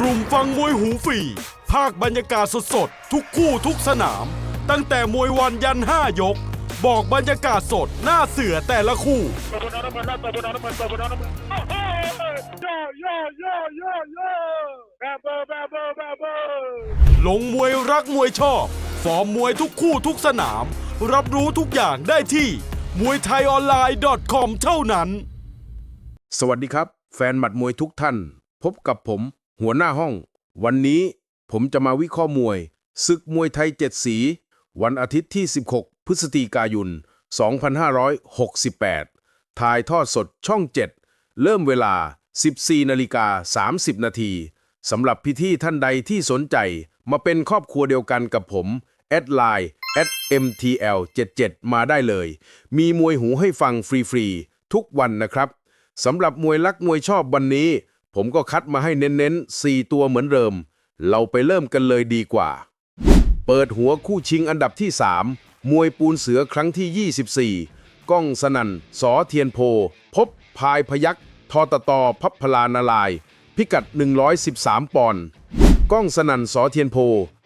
กลุ่มฟังมวยหูฟรีภาคบรรยากาศสดๆ ทุกคู่ทุกสนาม ตั้งแต่มวยวันยัน5ยก บอกบรรยากาศสดหน้าเสือแต่ละคู่ ลงมวยรักมวยชอบ ฟอร์มมวยทุกคู่ทุกสนาม รับรู้ทุกอย่างได้ที่มวยไทยออนไลน์ .com เท่านั้น สวัสดีครับ แฟนหมัดมวยทุกท่าน พบกับผม หัวหน้าห้อง วันนี้ผมจะมาวิเคราะห์มวย ศึกมวยไทยเจ็ดสี วันอาทิตย์ที่ 16 พฤศจิกายน 2568 ถ่ายทอดสดช่อง 7 เริ่มเวลา 14นาฬิกา30 นาทีสำหรับพี่ที่ท่านใดที่สนใจ มาเป็นครอบครัวเดียวกันกับผมแอดไลน์ @mtl77 มาได้เลย มีมวยหูให้ฟังฟรี ๆ ทุกวันนะครับสำหรับมวยลักมวยชอบวันนี้ ผมก็คัดมาให้เน้นๆ 4 ตัวเหมือนเดิม เราไปเริ่มกันเลยดีกว่า เปิดหัวคู่ชิงอันดับที่ 3 มวยปูนเสือครั้งที่ 24 ก้องสนันสอเทียนโพ พบพายพยักทอตตอพับพลานาลาย พิกัด 113 ปอนด์ก้องสนันสอเทียนโพ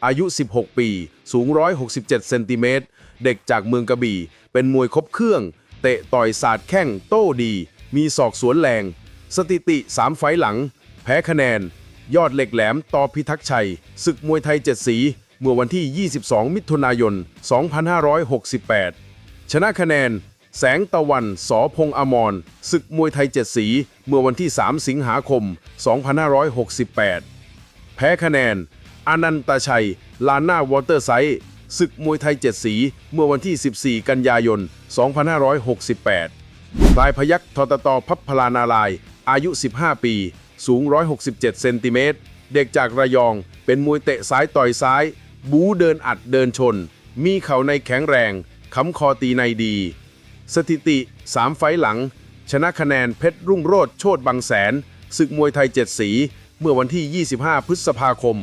อายุ 16 ปี สูง 167 เซนติเมตร เด็กจากเมืองกระบี่ เป็นมวยครบเครื่อง เตะต่อยศาสตร์แข้งโต้ดี มีศอกสวนแรง สถิติ 3 ไฟหลัง แพ้คะแนน ยอดเหล็กแหลมต่อพิทักษ์ชัย ศึกมวยไทยเจ็ดสี เมื่อวันที่ 22 มิถุนายน 2568 ชนะคะแนน แสงตะวันสอพงษ์อมรศึกมวยไทยเจ็ดสี เมื่อวันที่ 3 สิงหาคม 2568 แพ้คะแนน อนันตชัย ลาน่าวอเตอร์ไซด์ศึกมวยไทยเจ็ดสี เมื่อวันที่ 14 กันยายน 2568พลายพยักทตตพับพลานาลาย อายุ 15 ปี สูง 167 เซนติเมตร เด็กจากระยอง เป็นมวยเตะซ้ายต่อยซ้าย บูเดินอัดเดินชน มีเข่าในแข็งแรง ค้ำคอตีในดี สถิติ 3 ไฟต์หลัง ชนะคะแนนเพชรรุ่งโรจน์โชตบางแสน ศึกมวยไทยเจ็ดสี เมื่อวันที่ 25 พฤษภาคม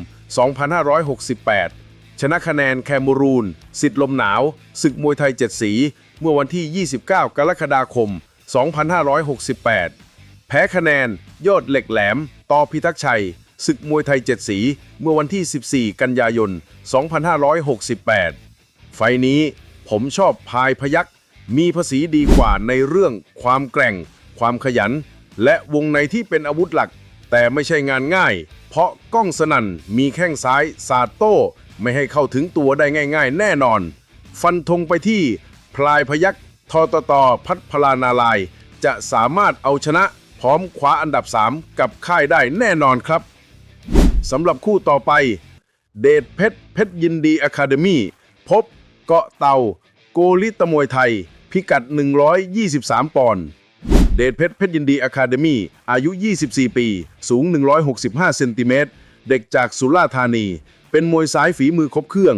2568 ชนะคะแนนแคมูรูน สิทธิ์ลมหนาว ศึกมวยไทยเจ็ดสี เมื่อวันที่ 29 กรกฎาคม 2568 แพ้คะแนน ยอดเหล็กแหลมต่อพิทักษ์ชัย ศึกมวยไทยเจ็ดสี เมื่อวันที่ 14 กันยายน 2568 ไฟนี้ผมชอบพายพยักมีภาษีดีกว่าในเรื่องความแกร่ง ความขยัน และวงในที่เป็นอาวุธหลัก แต่ไม่ใช่งานง่าย เพราะก้องสนั่นมีแข้งซ้ายสาดโต้ ไม่ให้เข้าถึงตัวได้ง่าย ๆ แน่นอน ฟันธงไปที่พลายพยักทอตตอพัฒพลานาลาย จะสามารถเอาชนะ พร้อมคว้าอันดับ 3 กับค่ายได้แน่นอนครับสำหรับคู่ต่อไป เดชเพชรเพชรยินดีอะคาเดมี่พบเกาะเตาโกลิตมวยไทย พิกัด 123 ปอนด์เดชเพชรเพชรยินดีอะคาเดมี่อายุ 24 ปี สูง 165 เซนติเมตร เด็กจากสุราษฎร์ธานี เป็นมวยซ้ายฝีมือครบเครื่อง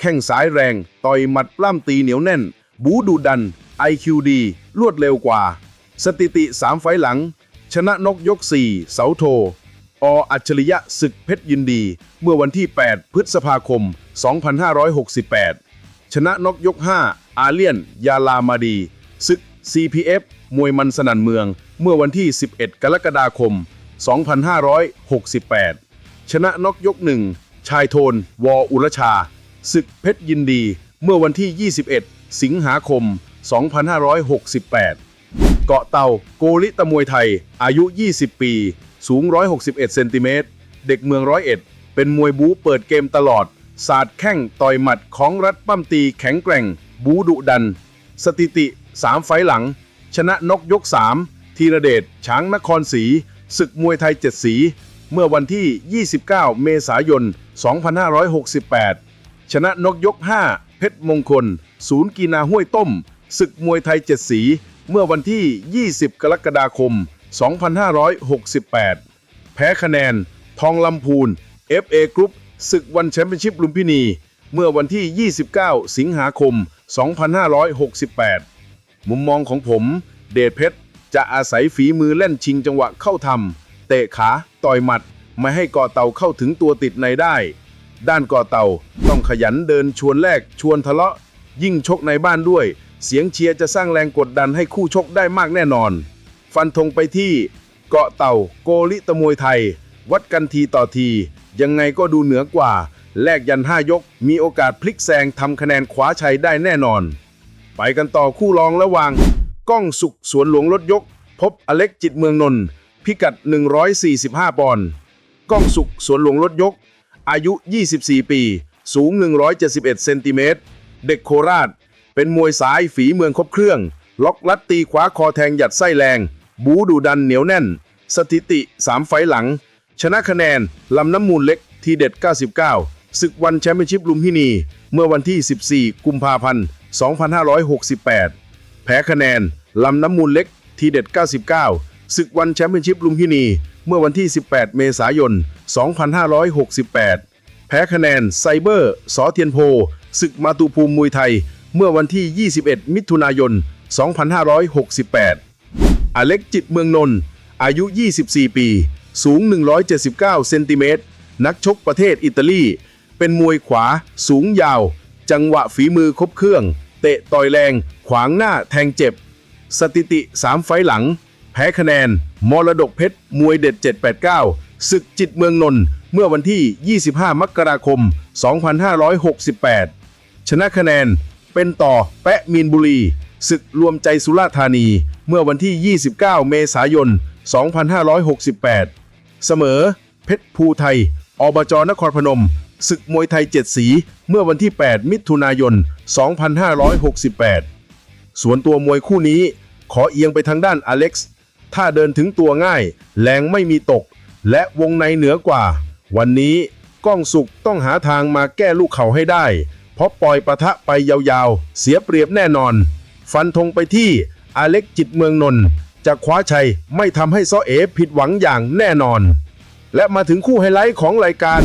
แข้งซ้ายแรง ต่อยหมัดปล้ำตีเหนียวแน่น บูดุดัน IQD รวดเร็วกว่า สถิติ 3 ไฟหลัง ชนะนกยก 4 เสาโท ออัจฉริยะศึกเพชรยินดี เมื่อวันที่ 8 พฤษภาคม 2568 ชนะนกยก 5 อาเลียน ยาลามาดีศึก CPF มวยมันสนันเมือง เมื่อวันที่ 11 กรกฎาคม 2568 ชนะนกยก 1 ชายโทน วออุรชาศึกเพชรยินดี เมื่อวันที่ 21 สิงหาคม 2568 เกาะเตาโกลิตมวยไทย อายุ 20 ปี สูง 161 เซนติเมตร เด็กเมืองร้อยเอ็ด เป็นมวยบู๊เปิดเกมตลอด ศาสตร์แข้งต่อยหมัดของรัดปั้มตีแข็งแกร่ง บูดุดัน สถิติ 3 ไฟหลัง ชนะนกยก 3 ธีรเดช ช้างนครศรีศึกมวยไทยเจ็ดสี เมื่อวันที่ 29 เมษายน 2568 ชนะนกยก 5 เพชรมงคล ศูนย์กีฬาห้วยต้ม ศึกมวยไทยเจ็ดสี เมื่อวันที่ 20 กรกฎาคม 2568 แพ้คะแนน ทองลำพูน FA กรุ๊ปศึกวันแชมเปี้ยนชิพลุมพินี เมื่อวันที่ 29 สิงหาคม 2568 มุมมองของผม เดชเพชร จะอาศัยฝีมือเล่นชิงจังหวะเข้าทำเตะขา ต่อยหมัด ไม่ให้ก่อเต่าเข้าถึงตัวติดในได้ ด้านก่อเต่าต้องขยันเดินชวนแลกชวนทะเลาะ ยิ่งชกในบ้านด้วย เสียงเชียร์จะสร้างแรงกดดันให้คู่ชกได้มากแน่นอน ฟันธงไปที่เกาะเต่าโกลิตมวยไทย วัดกันทีต่อที ยังไงก็ดูเหนือกว่า แลกยันห้ายก มีโอกาสพลิกแซงทำคะแนนคว้าชัยได้แน่นอน ไปกันต่อคู่รองระหว่าง ก้องสุขสวนหลวงรถยก พบอเล็กจิตเมืองนนท์พิกัด 145 ปอนด์ก้องสุขสวนหลวงรถยก อายุ 24 ปี สูง 171 เซนติเมตร เด็กโคราช เป็นมวยสายฝีเมืองครบเครื่อง ล็อกลัดตีขวาคอแทงหยัดไส้แรง บูดูดันเหนียวแน่น สถิติ 3 ไฟหลัง ชนะคะแนน ลำน้ำมูลเล็กทีเด็ด 99 ศึกวันแชมเปี้ยนชิพลุมพินี เมื่อวันที่ 14 กุมภาพันธ์ 2568 แพ้คะแนน ลำน้ำมูลเล็กทีเด็ด 99 ศึกวันแชมเปี้ยนชิพลุมพินี เมื่อวันที่ 18 เมษายน 2568 แพ้คะแนนไซเบอร์ สอเทียนโพศึกมาตุภูมิมวยไทย เมื่อวันที่ 21 มิถุนายน 2568 อเล็กจิตเมืองนนท์อายุ 24 ปี สูง 179 เซนติเมตร นักชกประเทศอิตาลี เป็นมวยขวา สูงยาว จังหวะฝีมือครบเครื่อง เตะต่อยแรง ขวางหน้าแทงเจ็บ สถิติ 3 ไฟหลัง แพ้คะแนน มรดกเพชร มวยเด็ด 789 ศึกจิตเมืองนนท์เมื่อวันที่ 25 มกราคม 2568 ชนะคะแนน เป็นต่อแปะมีนบุรีศึกรวมใจสุราธานี เมื่อวันที่ 29 เมษายน 2568 เสมอ เพชรภูไทย อบจนครพนม ศึกมวยไทยเจ็ดสี เมื่อวันที่ 8 มิถุนายน 2568 ส่วนตัวมวยคู่นี้ ขอเอียงไปทางด้านอเล็กซ์ ถ้าเดินถึงตัวง่าย แรงไม่มีตก และวงในเหนือกว่า วันนี้ก้องสุกต้องหาทางมาแก้ลูกเข่าให้ได้ ราะปล่อยปะทะไปยาวๆ เสียเปรียบแน่นอน ฟันธงไปที่อเล็กจิตเมืองนนท์จะคว้าชัยไม่ทำให้ซอเอผิดหวังอย่างแน่นอน และมาถึงคู่ไฮไลท์ของรายการ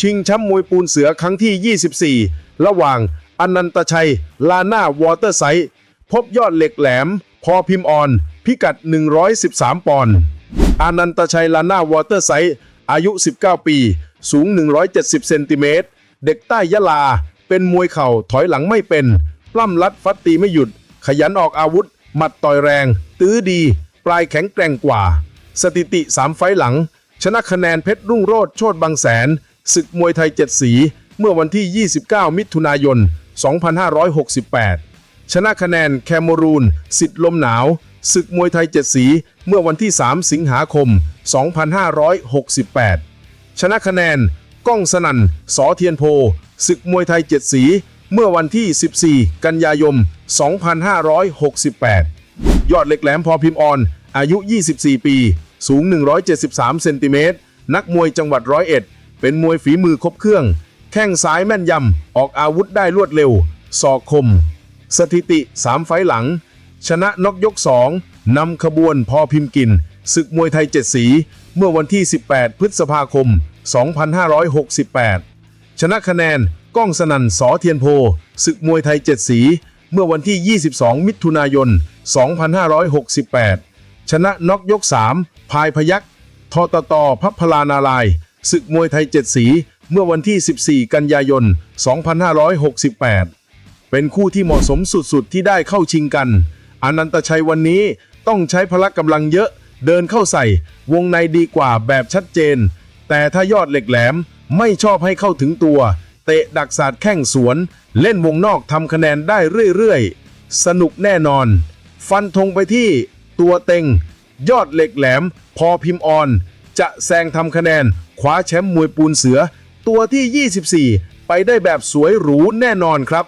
ชิงแชมป์มวยปูนเสือครั้งที่ 24 ระหว่างอนันตชัย ลาน่าวอเตอร์ไซต์พบยอดเหล็กแหลม พอพิมพ์ออน พิกัด 113 ปอนด์อนันตชัย ลาน่าวอเตอร์ไซต์อายุ 19 ปี สูง 170 เซนติเมตร เด็กใต้ยะลา เป็นมวยเข่าถอยหลังไม่เป็น ปล้ำลัดฟัดตีไม่หยุด ขยันออกอาวุธ หมัดต่อยแรง ตื้อดี ปลายแข็งแกร่งกว่า สถิติ 3 ไฟหลัง ชนะคะแนนเพชรรุ่งโรจน์โชตบางแสน ศึกมวยไทยเจ็ดสี เมื่อวันที่ 29 มิถุนายน 2568 ชนะคะแนนแคมรูนสิทธิ์ลมหนาว ศึกมวยไทยเจ็ดสี เมื่อวันที่ 3 สิงหาคม 2568 ชนะคะแนน ก้องสนั่นสอเทียนโพศึกมวยไทยเจ็ดสี เมื่อวันที่ 14 กันยายน 2568 ยอดเหล็กแหลมพอพิมพ์ออน อายุ 24 ปี สูง 173 เซนติเมตร นักมวยจังหวัดร้อยเอ็ด เป็นมวยฝีมือครบเครื่อง แข้งซ้ายแม่นยำ ออกอาวุธได้รวดเร็วศอกคม สถิติ 3 ไฟหลัง ชนะนกยก 2 นำขบวนพอพิมพ์กินศึกมวยไทยเจ็ดสี เมื่อวันที่ 18 พฤษภาคม 2568 2,568 ชนะคะแนนก้องสนั่นสอเทียนโพศึกมวยไทยเจ็ดสี เมื่อวันที่ 22 มิถุนายน 2568 ชนะน็อกยก 3 พายพยักทอตตอพัพลานารายศึกมวยไทยเจ็ดสี เมื่อวันที่ 14 กันยายน 2568 เป็นคู่ที่เหมาะสมสุดๆ ที่ได้เข้าชิงกัน อนันตชัยวันนี้ต้องใช้พละกำลังเยอะ เดินเข้าใส่ วงในดีกว่าแบบชัดเจน แต่ถ้ายอดเหล็กแหลมไม่ชอบให้เข้าถึงตัว เตะดักศาสตร์แข้งสวน เล่นวงนอกทำคะแนนได้เรื่อยๆ สนุกแน่นอน ฟันธงไปที่ตัวเต็ง ยอดเหล็กแหลม พอพิมพ์ออน จะแซงทำคะแนนคว้าแชมป์มวยปูนเสือ ตัวที่ 24 ไปได้แบบสวยหรูแน่นอนครับ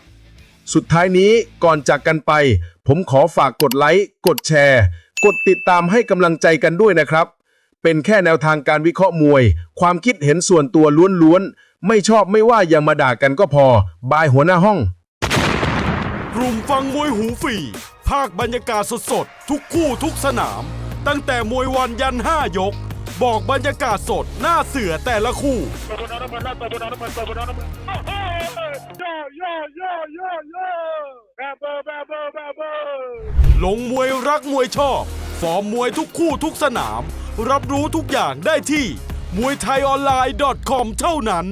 สุดท้ายนี้ก่อนจากกันไป ผมขอฝากกดไลค์กดแชร์ กดติดตามให้กำลังใจกันด้วยนะครับ เป็นแค่แนวทางการวิเคราะห์มวย ความคิดเห็นส่วนตัวล้วนๆ ไม่ชอบไม่ว่าอย่ามาด่ากันก็พอ บายหัวหน้าห้อง กลุ่มฟังมวยหูฟรีภาคบรรยากาศสดๆ ทุกคู่ทุกสนาม ตั้งแต่มวยวันยัน5ยก บอกบรรยากาศสดหน้าเสือแต่ละคู่ ลงมวยรักมวยชอบ ฟอร์มมวยทุกคู่ทุกสนาม รับรู้ทุกอย่างได้ที่มวยไทยออนไลน์ .com เท่านั้น